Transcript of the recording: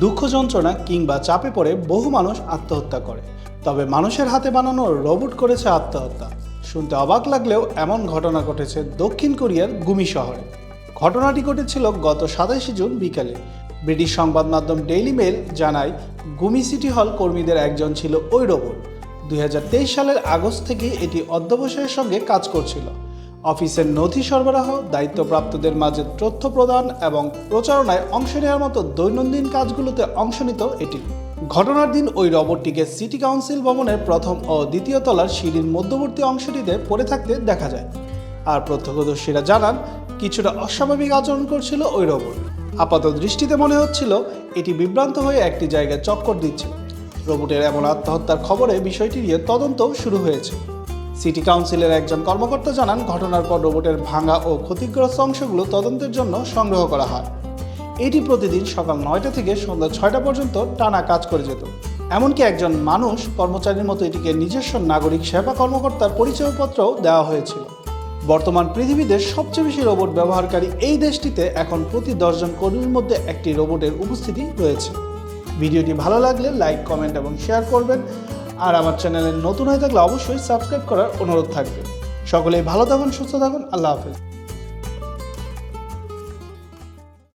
দুঃখ যন্ত্রণা কিংবা চাপে পড়ে বহু মানুষ আত্মহত্যা করে। তবে মানুষের হাতে বানানো রোবট করেছে আত্মহত্যা। শুনতে অবাক লাগলেও এমন ঘটনা ঘটেছে দক্ষিণ কোরিয়ার গুমি শহরে। ঘটনাটি ঘটেছিল গত সাতাশে জুন বিকালে। ব্রিটিশ সংবাদ মাধ্যম ডেইলি মেল জানায়, গুমি সিটি হল কর্মীদের একজন ছিল ওই রোবট। দুই হাজার তেইশ সালের আগস্ট থেকে এটি অধ্যবসায়ের সঙ্গে কাজ করছিল। অফিসের নথি সরবরাহ, দায়িত্বপ্রাপ্তদের মাঝে তথ্য প্রদান এবং প্রচারণায় অংশ নেওয়ার মতো দৈনন্দিন কাজগুলোতে অংশ নিত এটি। ঘটনার দিন ওই রবটটিকে সিটি কাউন্সিল ভবনের প্রথম ও দ্বিতীয় তলার সিঁড়ির মধ্যবর্তী অংশটিতে পড়ে থাকতে দেখা যায়। আর প্রত্যক্ষদর্শীরা জানান, কিছুটা অস্বাভাবিক আচরণ করছিল ওই রোবট। আপাত দৃষ্টিতে মনে হচ্ছিল এটি বিভ্রান্ত হয়ে একটি জায়গায় চক্কর দিচ্ছে। রোবটের এমন আত্মহত্যার খবরে বিষয়টি নিয়ে তদন্ত শুরু হয়েছে। সিটি কাউন্সিলের একজন কর্মকর্তা জানান, ঘটনার পর রোবটের ভাঙা ও ক্ষতিগ্রস্ত অংশগুলো তদন্তের জন্য সংগ্রহ করা হয়। এটি প্রতিদিন সকাল নয়টা থেকে সন্ধ্যা ছয়টা পর্যন্ত টানা কাজ করে যেত। এমনকি একজন মানুষ কর্মচারীর মতো এটিকে নিজস্ব নাগরিক সেবা কর্মকর্তার পরিচয়পত্রও দেওয়া হয়েছিল। বর্তমান পৃথিবীতে সবচেয়ে বেশি রোবট ব্যবহারকারী এই দেশটিতে এখন প্রতি দশজন কর্মীর মধ্যে একটি রোবটের উপস্থিতি রয়েছে। ভিডিওটি ভালো লাগলে লাইক, কমেন্ট এবং শেয়ার করবেন। আর আমার চ্যানেলে নতুন হয়ে থাকলে অবশ্যই সাবস্ক্রাইব করার অনুরোধ থাকবে। সকলেই ভালো থাকুন, সুস্থ থাকুন, আল্লাহ হাফেজ।